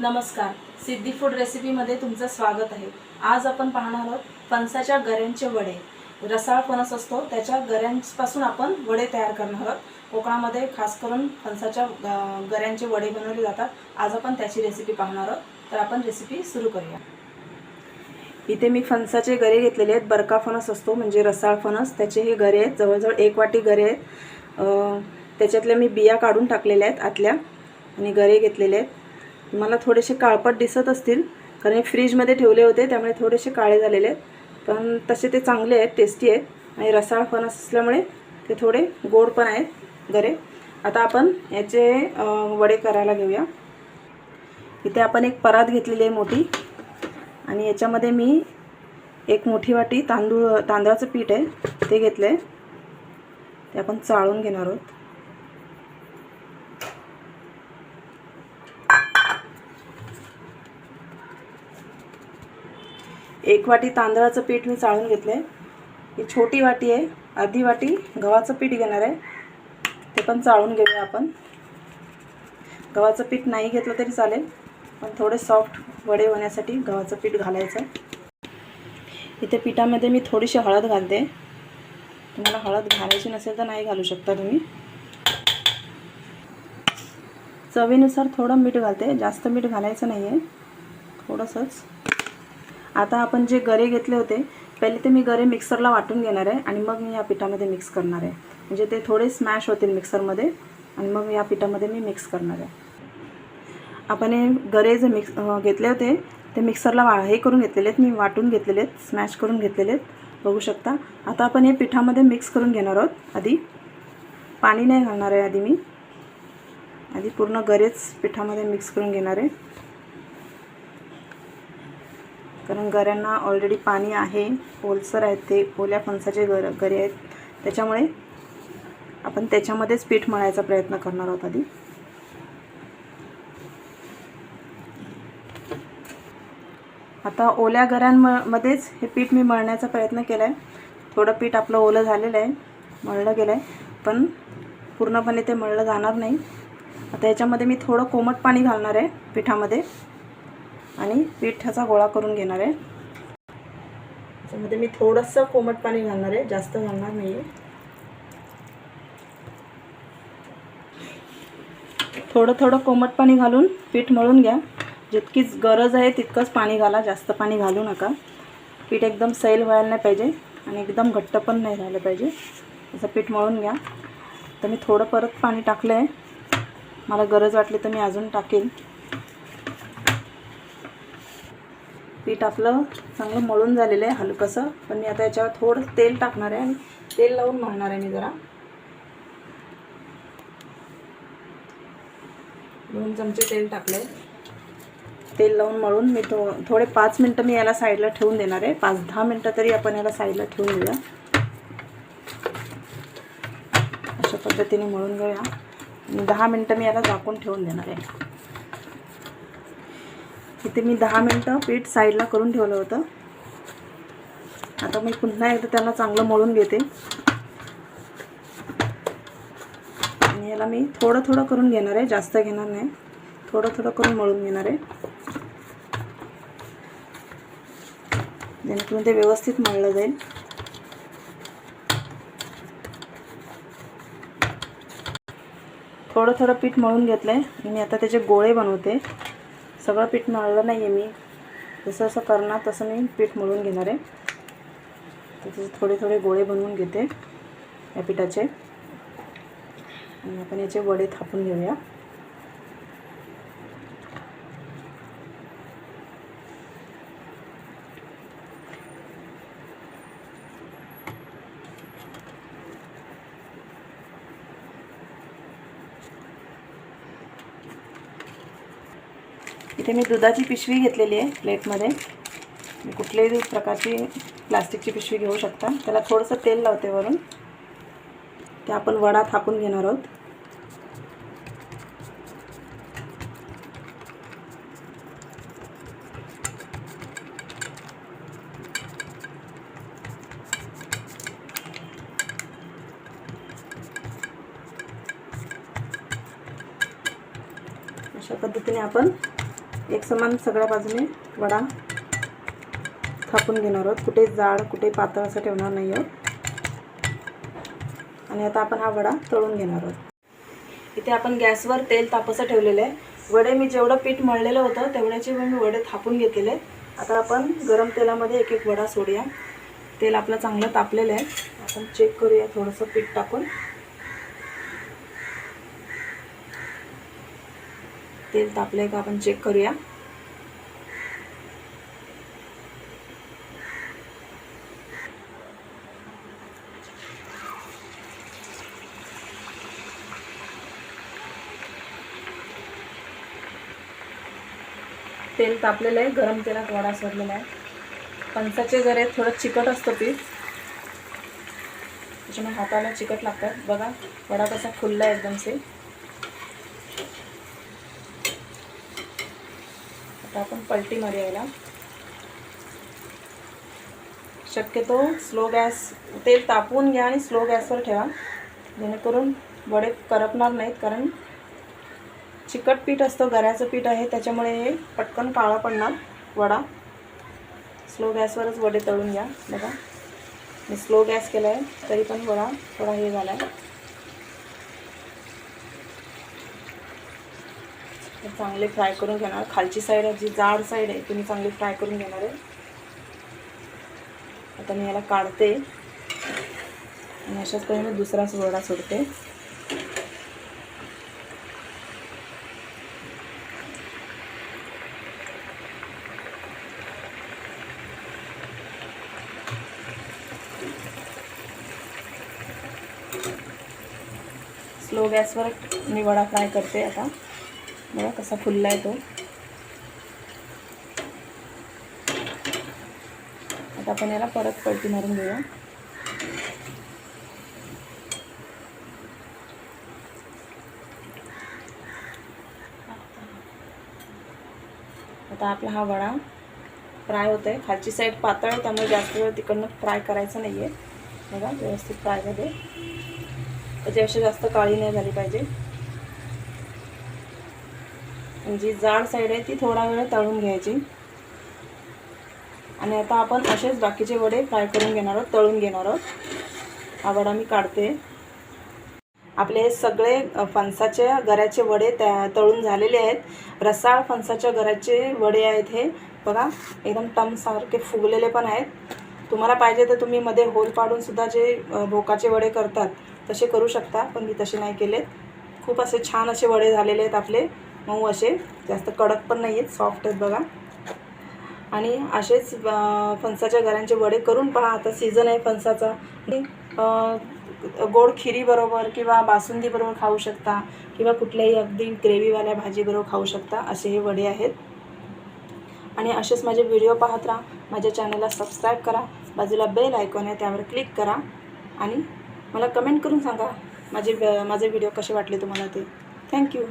नमस्कार. सिद्धी फूड रेसिपीमध्ये तुमचं स्वागत आहे. आज आपण पाहणार आहोत फणसाच्या गऱ्यांचे वडे. रसाळ फणस असतो त्याच्या गऱ्यांपासून आपण वडे तयार करणार आहोत. कोकणामध्ये खास करून फणसाच्या गऱ्यांचे वडे बनवले जातात. आज आपण त्याची रेसिपी पाहणार आहोत. तर आपण रेसिपी सुरू करूया. इथे मी फणसाचे गरे घेतलेले आहेत. बरका फणस असतो म्हणजे रसाळ फणस. त्याचे हे गरे आहेत. जवळजवळ एक वाटी गरे आहेत. त्याच्यातल्या मी बिया काढून टाकलेल्या आहेत आतल्या. आणि गरे घेतलेले आहेत. मला थोडेसे काळपट दिसत असतील कारण हे फ्रीजमध्ये ठेवले होते त्यामुळे थोडेसे काळे झालेले आहेत. पण तसे ते चांगले आहेत टेस्टी आहेत आणि रसाळ फणस असल्यामुळे ते थोडे गोड पण आहेत गरे आता आपण याचे वडे करायला घेऊया. इथे आपण एक परात घेतलेली आहे मोठी आणि याच्यामध्ये मी एक मोठी वाटी तांदूळ तांदळाचं पीठ आहे ते घेतलं आहे ते आपण चाळून घेणार आहोत. एक वाटी तांदळाचं पीठ मी चाळून घेतलं आहे ही छोटी वाटी आहे. अर्धी वाटी गव्हाचं पीठ घेणार आहे. ते पण चाळून घेऊया आपण. गव्हाचं पीठ नाही घेतलं तरी चालेल पण थोडे सॉफ्ट वडे होण्यासाठी गव्हाचं पीठ घालायचं इथे पिठामध्ये मी थोडीशी हळद घालते. तुम्हाला हळद घालायची नसेल तर नाही घालू शकता तुम्ही. चवीनुसार थोडं मीठ घालते. जास्त मीठ घालायचं नाही आहे थोडंसंच. आता आपण जे गरे घेतले होते पहिले ते मी गरे मिक्सरला वाटून घेणार आहे आणि मग मी या पिठामध्ये मिक्स करणार आहे. म्हणजे ते थोडे स्मॅश होतील मिक्सरमध्ये आणि मग या पिठामध्ये मी मिक्स करणार आहे. आपण हे गरे जे मिक्स घेतले होते ते मिक्सरला वा हे करून घेतलेले आहेत मी वाटून घेतलेले आहेत स्मॅश करून घेतलेले आहेत. बघू शकता. आता आपण हे पिठामध्ये मिक्स करून घेणार आहोत. आधी पाणी नाही घालणार आहे आधी मी. आधी पूर्ण गरेच पिठामध्ये मिक्स करून घेणार आहे. कारण गऱ्यांना ऑलरेडी पाणी आहे ओलसर आहेत ते ओल्या फणसाचे गर गरे आहेत. त्याच्यामुळे आपण त्याच्यामध्येच पीठ मळायचा प्रयत्न करणार आहोत आधी. आता ओल्या गऱ्यांमध्येच हे पीठ मी मळण्याचा प्रयत्न केला आहे थोडं पीठ आपलं ओलं झालेलं आहे मळलं गेलं आहे पण पूर्णपणे ते मळलं जाणार नाही. आता याच्यामध्ये मी थोडं कोमट पाणी घालणार आहे पिठामध्ये. आणि पिठाचा गोळा करून घेणार आहे. त्याच्यामध्ये मी थोडंसं कोमट पाणी घालणार आहे. जास्त घालणार नाही आहे थोडं थोडं कोमट पाणी घालून पीठ मळून घ्या. जितकीच गरज आहे तितकंच पाणी घाला. जास्त पाणी घालू नका. पीठ एकदम सैल व्हायला नाही पाहिजे आणि एकदम घट्ट पण नाही राहिलं पाहिजे. असं पीठ मळून घ्या. तर मी थोडं परत पाणी टाकलं आहे मला गरज वाटली तर मी अजून टाकेल पीठ आपलं चांगलं मळून झालेलं आहे हलकंसं. पण मी आता याच्यावर थोडं तेल टाकणार आहे आणि तेल लावून मळणार आहे मी जरा. दोन चमचे तेल टाकले तेल लावून मळून मी थो थोडे पाच मिनटं मी याला साईडला ठेवून देणार आहे. पाच दहा मिनटं तरी आपण याला साईडला ठेवून देऊया. अशा पद्धतीने मळून घेऊया. दहा मिनटं मी याला झाकून ठेवून देणार आहे. इथे मी दहा मिनटं पीठ साईडला करून ठेवलं होतं. आता मी पुन्हा एकदा त्याला चांगलं मळून घेते. आणि याला मी थोडं थोडं करून घेणार आहे जास्त घेणार नाही. थोडं थोडं करून मळून घेणार आहे. जेणेकरून ते व्यवस्थित मळलं जाईल. थोडं थोडं पीठ मळून घेतलं आहे मी आता त्याचे गोळे बनवते. सगळं पीठ मळलं नाही आहे मी. जसं जसं करणार तसं मी पीठ मळून घेणार आहे. तर त्याचे थोडे थोडे गोळे बनवून घेते या पिठाचे. आणि आपण याचे वडे थापून घेऊया. इथे मी दुधाची पिशवी घेतलेली आहे प्लेटमध्ये. कुठल्याही प्रकारची प्लास्टिकची पिशवी घेऊ शकता. त्याला थोडंसं तेल लावते वरून. ते आपण वडा थापून घेणार आहोत. अशा पद्धतीने आपण एक समान सगळ्या बाजूने वडा थापून घेणार आहोत. कुठे जाड कुठे पातळ असं ठेवणार नाही आहोत. आणि आता आपण हा वडा तळून घेणार आहोत. इथे आपण गॅसवर तेल तापसं ठेवलेलं आहे. वडे मी जेवढं पीठ मळलेलं होतं तेवढ्याचे मी वडे थापून घेतलेले आता आपण गरम तेलामध्ये एक एक वडा सोडूया. तेल आपलं चांगलं तापलेलं आहे. आपण चेक करूया थोडंसं पीठ टाकून. तेल तापलंय का आपण चेक करूया. तेल तापलेलं आहे गरम तेलात वडा सोडलेला आहे. पंचाचे जरे थोडं चिकट असतं पीठ. त्याच्यामुळे हाताला चिकट लागतात. बघा वडा कसा खुलला आहे एकदम से. आता आपण पलटी यायला शक्यतो स्लो गॅस तेल तापवून घ्या आणि स्लो गॅसवर ठेवा. जेणेकरून वडे करपणार नाहीत कारण चिकट पीठ असतं गऱ्याचं पीठ आहे त्याच्यामुळे हे पटकन काळा पडणार वडा. स्लो गॅसवरच वडे तळून घ्या. बघा. मी स्लो गॅस केला आहे तरी पण वडा थोडा हे झाला आहे चांगले फ्राय करून घेणार. खालची साईड जी जाड साईड आहे तुम्ही चांगली फ्राय करून घेणार आहे. आता मी याला काढते. आणि अशाच पद्धतीने दुसराच वडा सोडते. स्लो गॅसवर मी वडा फ्राय करते आता. बघा कसा फुलला आहे तो. आता आपण याला परत पलटी मारून घेऊया. आता आपला हा वडा फ्राय होत आहे खालची साईड पातळ त्यामुळे जास्त वेळ तिकडनं फ्राय करायचं नाही आहे बघा व्यवस्थित फ्राय झाले. त्याच्यापेक्षा जास्त काळी नाही झाली पाहिजे. जी जाड साईड आहे ती थोडा वेळ तळून घ्यायची. आणि आता आपण असेच बाकीचे वडे फ्राय करून घेणार आहोत तळून घेणार आहोत. हा वडा मी काढते. आपले सगळे फणसाच्या गऱ्याचे वडे त्या तळून झालेले आहेत. रसाळ फणसाच्या गऱ्याचे वडे आहेत हे. बघा एकदम टमसारखे फुगलेले पण आहेत. तुम्हाला पाहिजे तर तुम्ही मध्ये होल पाडूनसुद्धा जे भोकाचे वडे करतात तसे करू शकता पण मी तसे नाही केलेत. खूप असे छान असे वडे झालेले आहेत आपले. मऊ असे. जास्त कडक पण नाही आहेत सॉफ्ट आहेत बघा. आणि असेच फणसाच्या घरांचे वडे करून पहा. आता सीझन आहे फणसाचा. गोड खिरीबरोबर किंवा बासुंदीबरोबर खाऊ शकता किंवा कुठल्याही अगदी ग्रेव्हीवाल्या भाजीबरोबर खाऊ शकता असे हे वडे आहेत. आणि असेच माझे व्हिडिओ पाहत राहा. माझ्या चॅनलला सबस्क्राईब करा. बाजूला बेल आयकॉन आहे त्यावर क्लिक करा. आणि मला कमेंट करून सांगा माझे माझे व्हिडिओ कसे वाटले तुम्हाला ते. थँक्यू